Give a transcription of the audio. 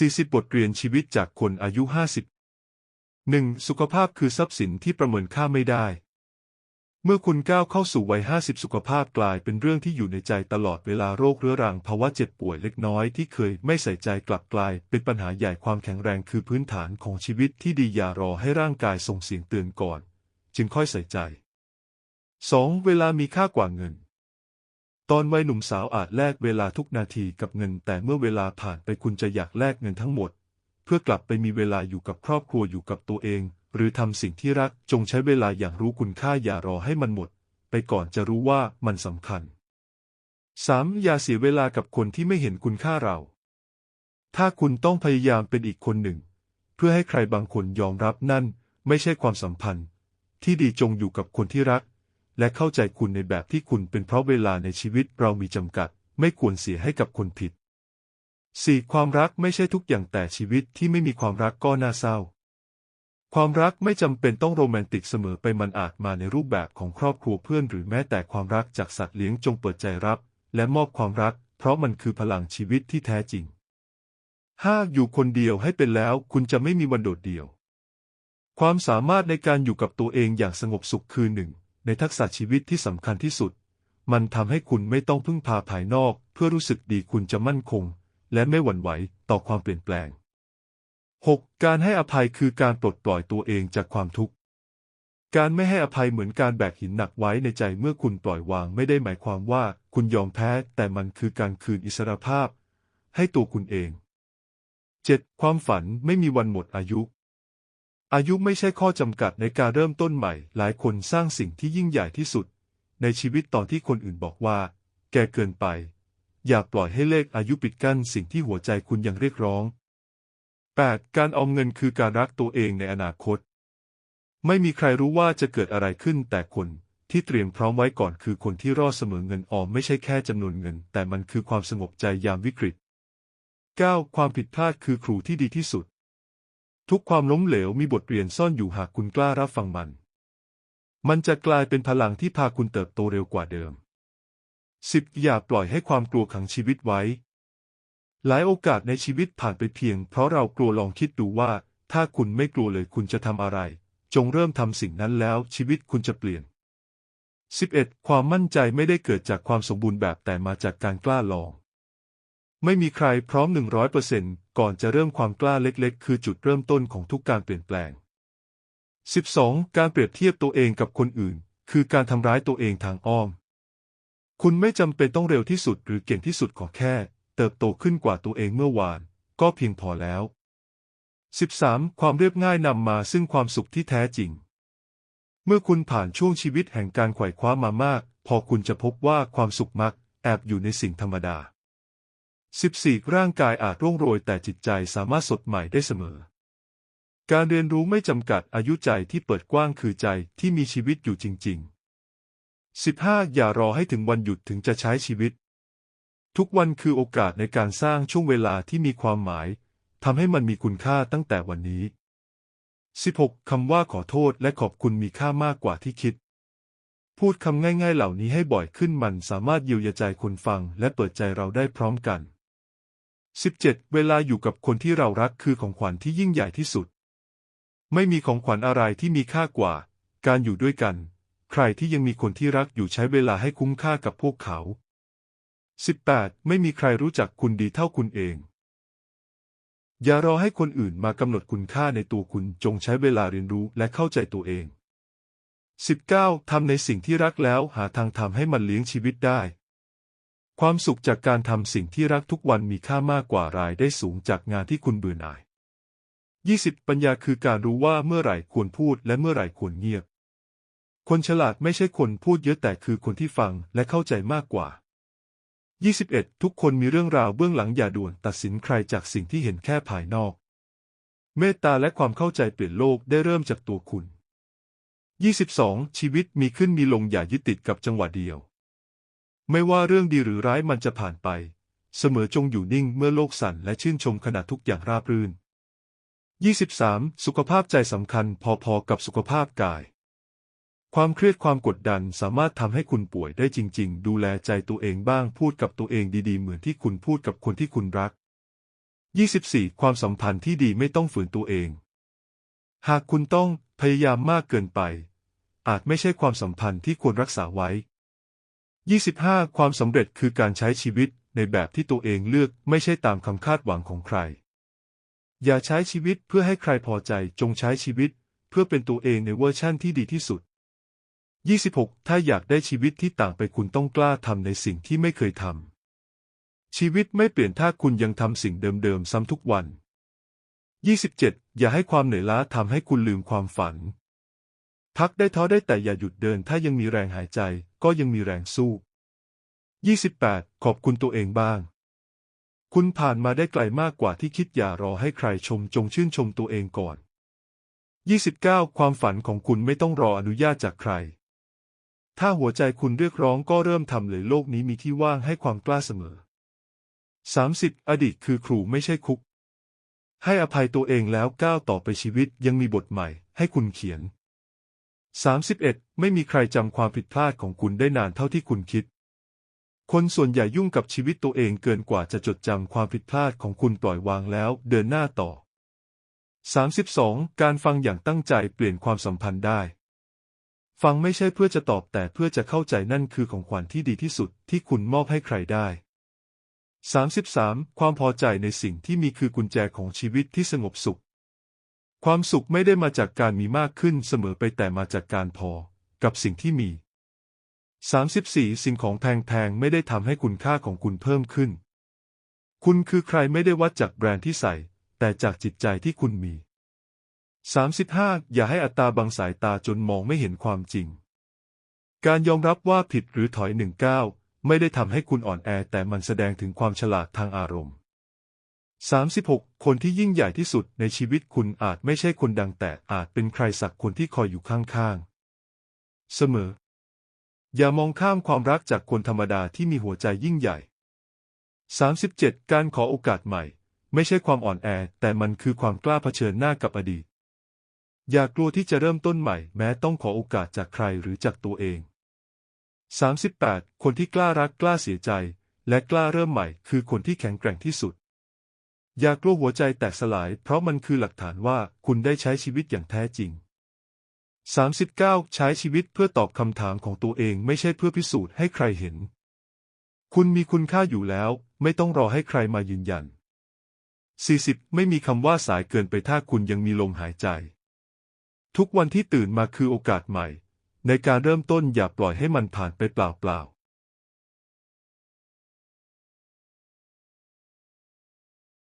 40 บทเรียนชีวิตจากคนอายุ 50 1. สุขภาพคือทรัพย์สินที่ประเมินค่าไม่ได้ เมื่อคุณก้าวเข้าสู่วัย 50 สุขภาพกลายเป็นเรื่องที่อยู่ในใจตลอดเวลาโรคเรื้อรังภาวะเจ็บป่วยเล็กน้อยที่เคยไม่ใส่ใจกลับกลายเป็นปัญหาใหญ่ความแข็งแรงคือพื้นฐานของชีวิตที่ดีอย่ารอให้ร่างกายส่งเสียงเตือนก่อน จึงค่อยใส่ใจ 2. เวลามีค่ากว่าเงิน ตอนวัยหนุ่มสาวอาจแลกเวลาทุกนาทีกับเงิน แต่เมื่อเวลาผ่านไปคุณจะอยากแลกเงินทั้งหมด เพื่อกลับไปมีเวลาอยู่กับครอบครัวอยู่กับตัวเอง หรือทำสิ่งที่รักจงใช้เวลาอย่างรู้คุณค่าอย่ารอให้มันหมด ไปก่อนจะรู้ว่ามันสำคัญ 3. อย่าเสียเวลากับคนที่ไม่เห็นคุณค่าเรา ถ้าคุณต้องพยายามเป็นอีกคนหนึ่ง เพื่อให้ใครบางคนยอมรับนั่น ไม่ใช่ความสัมพันธ์ ที่ดีจงอยู่กับคนที่รัก และเข้าใจคุณในแบบที่คุณเป็นเพราะเวลาในชีวิตเรามีจำกัด ไม่ควรเสียให้กับคนผิด 4. ความรักไม่ใช่ทุกอย่างแต่ชีวิตที่ไม่มีความรักก็น่าเศร้า ความรักไม่จำเป็นต้องโรแมนติกเสมอไปมันอาจมาในรูปแบบของครอบครัวเพื่อน หรือแม้แต่ความรักจากสัตว์เลี้ยงจงเปิดใจรับ และมอบความรัก เพราะมันคือพลังชีวิตที่แท้จริง 5. อยู่คนเดียวให้เป็นแล้ว คุณจะไม่มีวันโดดเดี่ยว ความสามารถในการอยู่กับตัวเองอย่างสงบสุขคือหนึ่ง ในทักษะชีวิตที่สำคัญที่สุด มันทำให้คุณไม่ต้องพึ่งพาภายนอก เพื่อรู้สึกดีคุณจะมั่นคง และไม่หวั่นไหวต่อความเปลี่ยนแปลง 6. การให้อภัยคือการปลดปล่อยตัวเองจากความทุกข์ การไม่ให้อภัยเหมือนการแบกหินหนักไว้ในใจเมื่อคุณปล่อยวางไม่ได้หมายความว่าคุณยอมแพ้ แต่มันคือการคืนอิสรภาพ ให้ตัวคุณเอง 7. ความฝันไม่มีวันหมดอายุ อายุไม่ใช่ข้อจำกัดในการเริ่มต้นใหม่ หลายคนสร้างสิ่งที่ยิ่งใหญ่ที่สุด ในชีวิตตอนที่คนอื่นบอกว่า แกเกินไป อย่าปล่อยให้เลขอายุปิดกั้นสิ่งที่หัวใจคุณยังเรียกร้อง 8. การออมเงินคือการรักตัวเองในอนาคต ไม่มีใครรู้ว่าจะเกิดอะไรขึ้น แต่คนที่เตรียมพร้อมไว้ก่อนคือคนที่รอดเสมอเงินออมไม่ใช่แค่จำนวนเงิน แต่มันคือความสงบใจยามวิกฤต 9. ความผิดพลาดคือครูที่ดีที่สุด ทุกความล้มเหลวมีบทเรียนซ่อนอยู่หากคุณกล้ารับฟังมัน มันจะกลายเป็นพลังที่พาคุณเติบโตเร็วกว่าเดิม 10. อย่าปล่อยให้ความกลัวขังชีวิตไว้ หลายโอกาสในชีวิตผ่านไปเพียง เพราะเรากลัวลองคิดดูว่า ถ้าคุณไม่กลัวเลยคุณจะทำอะไร จงเริ่มทำสิ่งนั้นแล้วชีวิตคุณจะเปลี่ยน 11. ความมั่นใจไม่ได้เกิดจากความสมบูรณ์แบบแต่มาจากการกล้าลอง ไม่มีใครพร้อม 100%ก่อนจะเริ่มความกล้าเล็กๆ คือจุดเริ่มต้นของทุกการเปลี่ยนแปลง 12. การเปรียบเทียบตัวเองกับคนอื่น คือการทำร้ายตัวเองทางอ้อม คุณไม่จำเป็นต้องเร็วที่สุดหรือเก่งที่สุดขอแค่ เติบโตขึ้นกว่าตัวเองเมื่อวาน ก็เพียงพอแล้ว 13. ความเรียบง่ายนำมาซึ่งความสุขที่แท้จริง เมื่อคุณผ่านช่วงชีวิตแห่งการไขว่คว้ามามาก พอคุณจะพบว่าความสุขมัก แอบอยู่ในสิ่งธรรมดา 14. ร่างกายอาจร่วงโรยแต่จิตใจสามารถสดใหม่ได้เสมอ การเรียนรู้ไม่จำกัดอายุใจที่เปิดกว้างคือใจที่มีชีวิตอยู่จริง ๆ 15. อย่ารอให้ถึงวันหยุดถึงจะใช้ชีวิต ทุกวันคือโอกาสในการสร้างช่วงเวลาที่มีความหมายทำให้มันมีคุณค่าตั้งแต่วันนี้ 16. คำว่าขอโทษและขอบคุณมีค่ามากกว่าที่คิด พูดคำง่ายๆเหล่านี้ให้บ่อยขึ้นมันสามารถเยียวยาใจคนฟังและเปิดใจเราได้พร้อมกัน 17. เวลาอยู่กับคนที่เรารักคือของขวัญที่ยิ่งใหญ่ที่สุด ไม่มีของขวัญอะไรที่มีค่ากว่า การอยู่ด้วยกัน ใครที่ยังมีคนที่รักอยู่ใช้เวลาให้คุ้มค่ากับพวกเขา 18. ไม่มีใครรู้จักคุณดีเท่าคุณเอง อย่ารอให้คนอื่นมากำหนดคุณค่าในตัวคุณจงใช้เวลาเรียนรู้และเข้าใจตัวเอง 19. ทำในสิ่งที่รักแล้วหาทางทำให้มันเลี้ยงชีวิตได้ ความสุขจากการทำสิ่งที่รักทุกวันมีค่ามากกว่ารายได้สูงจากงานที่คุณเบื่อหน่าย 20. ปัญญาคือการรู้ว่าเมื่อไหร่ควรพูดและเมื่อไหร่ควรเงียบ คนฉลาดไม่ใช่คนพูดเยอะแต่คือคนที่ฟังและเข้าใจมากกว่า 21. ทุกคนมีเรื่องราวเบื้องหลังอย่าด่วนตัดสินใครจากสิ่งที่เห็นแค่ภายนอก เมตตาและความเข้าใจเปลี่ยนโลกได้เริ่มจากตัวคุณ 22. ชีวิตมีขึ้นมีลงอย่ายึดติดกับจังหวะเดียว ไม่ว่าเรื่องดีหรือร้ายมันจะผ่านไป เสมอจงอยู่นิ่งเมื่อโลกสั่นและชื่นชมขณะทุกอย่างราบรื่น 23. สุขภาพใจสำคัญพอๆกับสุขภาพกาย ความเครียดความกดดันสามารถทำให้คุณป่วยได้จริง ๆ ดูแลใจตัวเองบ้างพูดกับตัวเองดีๆ เหมือนที่คุณพูดกับคนที่คุณรัก 24 ความสัมพันธ์ที่ดีไม่ต้องฝืนตัวเอง หากคุณต้องพยายามมากเกินไป อาจไม่ใช่ความสัมพันธ์ที่ควรรักษาไว้ 25 ความสำเร็จคือการใช้ชีวิตในแบบที่ตัวเองเลือกไม่ใช่ตามคำคาดหวังของใคร อย่าใช้ชีวิตเพื่อให้ใครพอใจจงใช้ชีวิต เพื่อเป็นตัวเองในเวอร์ชั่นที่ดีที่สุด 26 ถ้าอยากได้ชีวิตที่ต่างไปคุณต้องกล้าทำในสิ่งที่ไม่เคยทำชีวิตไม่เปลี่ยนถ้าคุณยังทำสิ่งเดิมๆซ้ำทุกวัน 27 อย่าให้ความเหนื่อยล้าทำให้คุณลืมความฝัน พักได้ท้อได้แต่อย่าหยุดเดิน ถ้ายังมีแรงหายใจ ก็ยังมีแรงสู้ 28 ขอบคุณตัวเองบ้าง คุณผ่านมาได้ไกลมากกว่าที่คิดอย่ารอให้ใครชมจงชื่นชมตัวเองก่อน 29 ความฝันของคุณไม่ต้องรออนุญาตจากใคร ถ้าหัวใจคุณเรียกร้องก็เริ่มทำเลยโลกนี้มีที่ว่างให้ความกล้าเสมอ 30 อดีตคือครูไม่ใช่คุก ให้อภัยตัวเองแล้วก้าวต่อไปชีวิตยังมีบทใหม่ให้คุณเขียน 31 ไม่มีใครจำความผิดพลาดของคุณได้นานเท่าที่คุณคิด คนส่วนใหญ่ยุ่งกับชีวิตตัวเองเกินกว่าจะจดจำความผิดพลาดของคุณปล่อยวางแล้วเดินหน้าต่อ 32. การฟังอย่างตั้งใจเปลี่ยนความสัมพันธ์ได้ ฟังไม่ใช่เพื่อจะตอบแต่เพื่อจะเข้าใจนั่นคือของขวัญที่ดีที่สุดที่คุณมอบให้ใครได้ 33. ความพอใจในสิ่งที่มีคือกุญแจของชีวิตที่สงบสุข ความสุขไม่ได้มาจากการมีมากขึ้นเสมอไปแต่มาจากการพอ กับสิ่งที่มี 34. สิ่งของแพงๆ ไม่ได้ทำให้คุณค่าของคุณเพิ่มขึ้น คุณคือใครไม่ได้วัดจากแบรนด์ที่ใส่ แต่จากจิตใจที่คุณมี 35. อย่าให้อัตตาบังสายตาจนมองไม่เห็นความจริง การยอมรับว่าผิดหรือถอยหนึ่งก้าวไม่ได้ทำให้คุณอ่อนแอแต่มันแสดงถึงความฉลาดทางอารมณ์ 36. คนที่ยิ่งใหญ่ที่สุดในชีวิตคุณอาจไม่ใช่คนดังแต่อาจเป็นใครสักคนที่คอยอยู่ข้างๆ เสมอ อย่ามองข้ามความรักจากคนธรรมดาที่มีหัวใจยิ่งใหญ่ 37. การขอโอกาสใหม่ ไม่ใช่ความอ่อนแอ แต่มันคือความกล้าเผชิญหน้ากับอดีต อย่ากลัวที่จะเริ่มต้นใหม่ แม้ต้องขอโอกาสจากใครหรือจากตัวเอง 38. คนที่กล้ารักกล้าเสียใจ และกล้าเริ่มใหม่ คือคนที่แข็งแกร่งที่สุด อย่ากลัวหัวใจแตกสลาย เพราะมันคือหลักฐานว่าคุณได้ใช้ชีวิตอย่างแท้จริง 39. ใช้ชีวิตเพื่อตอบคำถามของตัวเองไม่ใช่เพื่อพิสูจน์ให้ใครเห็น คุณมีคุณค่าอยู่แล้ว ไม่ต้องรอให้ใครมายืนยัน 40. ไม่มีคำว่าสายเกินไปถ้าคุณยังมีลมหายใจ ทุกวันที่ตื่นมาคือโอกาสใหม่ ในการเริ่มต้นอย่าปล่อยให้มันผ่านไปเปล่าๆ